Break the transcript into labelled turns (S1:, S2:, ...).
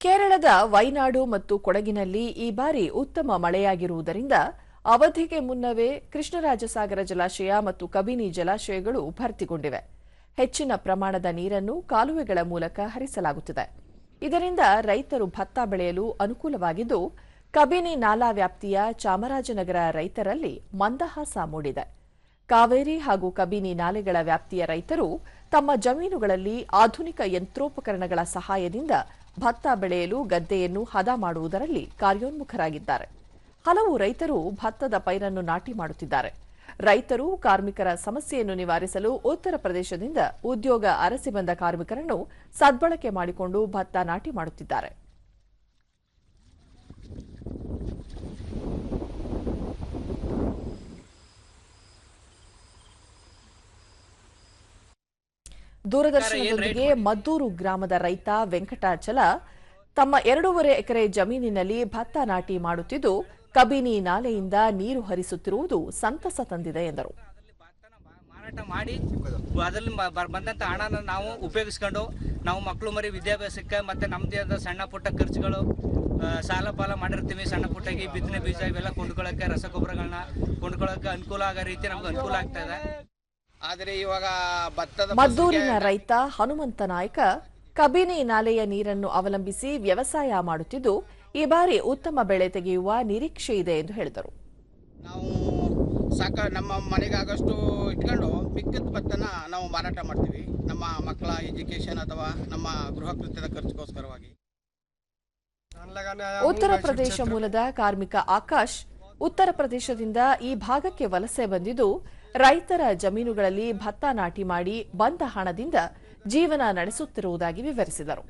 S1: ಕೇರಳದ ವೈನಾಡು ಮತ್ತು ಕೊಡಗಿನಲ್ಲಿ ಈ ಬಾರಿ ಉತ್ತಮ ಮಳೆಯಾಗಿರುವುದರಿಂದ ಅವಧಿಗೆ ಮುನ್ನವೇ ಕೃಷ್ಣರಾಜಸಾಗರ ಜಲಾಶಯ ಮತ್ತು ಕಬಿನಿ ಜಲಾಶಯಗಳು ಭರ್ತಿಗೊಂಡಿವೆ. ಹೆಚ್ಚಿನ ಪ್ರಮಾಣದ ನೀರನ್ನು ಕಾಲುವೆಗಳ ಮೂಲಕ ಹರಿಸಲಾಗುತ್ತಿದೆ. ಇದರಿಂದ ರೈತರು ಭತ್ತ ಬೆಳೆಯಲು ಅನುಕೂಲವಾಗಿದ್ದು, ಕಬಿನಿ ನಾಲಾ ವ್ಯಾಪ್ತಿಯ ಚಾಮರಾಜನಗರ ರೈತರಲ್ಲಿ ಮಂದಹಾಸ ಮೂಡಿದೆ. ಕಾವೇರಿ ಹಾಗೂ ಕಬಿನಿ ನಾಲೆಗಳ ವ್ಯಾಪ್ತಿಯ ರೈತರು ತಮ್ಮ ಜಮೀನುಗಳಲ್ಲಿ ಆಧುನಿಕ ಯಂತ್ರೋಪಕರಣಗಳ ಸಹಾಯದಿಂದ ಭತ್ತ ಬೆಳೆಯಲು ಗದ್ದೆಯನ್ನು ಹದ ಮಾಡುವುದರಲ್ಲಿ ಕಾರ್ಯೋನ್ಮುಖರಾಗಿದ್ದಾರೆ. ಹಲವು ರೈತರು ಭತ್ತದ ಪೈರನ್ನು ನಾಟಿ ಮಾಡುತ್ತಿದ್ದಾರೆ. ರೈತರು ಕಾರ್ಮಿಕರ ಸಮಸ್ಯೆಯನ್ನು ನಿವಾರಿಸಲು ಉತ್ತರ ಪ್ರದೇಶದಿಂದ ಉದ್ಯೋಗ ಅರಸಿ ಬಂದ ಕಾರ್ಮಿಕರನ್ನು ಸದ್ಬಳಕೆ ಮಾಡಿಕೊಂಡು ಭತ್ತ ನಾಟಿ ಮಾಡುತ್ತಿದ್ದಾರೆ. ದೂರದರ್ಶನದೊಂದಿಗೆ ಮದ್ದೂರು ಗ್ರಾಮದ ರೈತ ವೆಂಕಟಾಚಲ ತಮ್ಮ ಎರಡೂವರೆ ಎಕರೆ ಜಮೀನಿನಲ್ಲಿ ಭತ್ತ ನಾಟಿ ಮಾಡುತ್ತಿದ್ದು, ಕಬಿನಿ ನಾಲೆಯಿಂದ ನೀರು ಹರಿಸುತ್ತಿರುವುದು ಸಂತಸ ತಂದಿದೆ ಎಂದರು.
S2: ಮಾರಾಟ ಮಾಡಿ, ಅದರಲ್ಲಿ ಬಂದಂಥ ಹಣನ ನಾವು ಉಪಯೋಗಿಸ್ಕೊಂಡು, ನಾವು ಮಕ್ಕಳು ಮರಿ ವಿದ್ಯಾಭ್ಯಾಸಕ್ಕೆ ಮತ್ತೆ ನಮ್ಮದೇ ಆದ ಸಣ್ಣ ಪುಟ್ಟ ಖರ್ಚುಗಳು ಸಾಲ ಪಾಲ ಮಾಡಿರ್ತೀವಿ, ಸಣ್ಣ ಪುಟ್ಟಾಗಿ ಬಿತ್ತನೆ ಬೀಜ ಇವೆಲ್ಲ ಕೊಂಡ್ಕೊಳ್ಳೋಕ್ಕೆ ರಸಗೊಬ್ಬರಗಳನ್ನ ಕೊಂಡ್ಕೊಳ್ಳೋಕೆ ಅನುಕೂಲ ಆಗೋ ರೀತಿ ನಮ್ಗೆ ಅನುಕೂಲ ಆಗ್ತಾ ಇದೆ.
S3: ಆದರೆ ಇವಾಗ ಭತ್ತದ
S1: ಮದ್ದೂರಿನ ರೈತ ಹನುಮಂತ ನಾಯ್ಕ ಕಬಿನಿ ನಾಲೆಯ ನೀರನ್ನು ಅವಲಂಬಿಸಿ ವ್ಯವಸಾಯ ಮಾಡುತ್ತಿದ್ದು ಈ ಬಾರಿ ಉತ್ತಮ ಬೆಳೆ ತೆಗೆಯುವ ನಿರೀಕ್ಷೆ ಇದೆ ಎಂದು ಹೇಳಿದರು.
S3: ನಾವು ಸಾಕ ನಮ್ಮ ಮನೆಗಾಗಷ್ಟು ಇಟ್ಕೊಂಡು ಮಿಕ್ಕಿದ ಭತ್ತನ ನಾವು ಮಾರಾಟ ಮಾಡ್ತೀವಿ. ನಮ್ಮ ಮಕ್ಕಳ ಎಜುಕೇಶನ್ ಅಥವಾ ನಮ್ಮ ಗೃಹ ಕೃತ್ಯದ ಖರ್ಚಿಗೋಸ್ಕರವಾಗಿ.
S1: ಉತ್ತರ ಪ್ರದೇಶ ಮೂಲದ ಕಾರ್ಮಿಕ ಆಕಾಶ್ ಉತ್ತರ ಪ್ರದೇಶದಿಂದ ಈ ಭಾಗಕ್ಕೆ ವಲಸೆ ಬಂದಿದ್ದು, ರೈತರ ಜಮೀನುಗಳಲ್ಲಿ ಭತ್ತ ನಾಟಿ ಮಾಡಿ ಬಂದ ಹಣದಿಂದ ಜೀವನ ನಡೆಸುತ್ತಿರುವುದಾಗಿ ವಿವರಿಸಿದರು.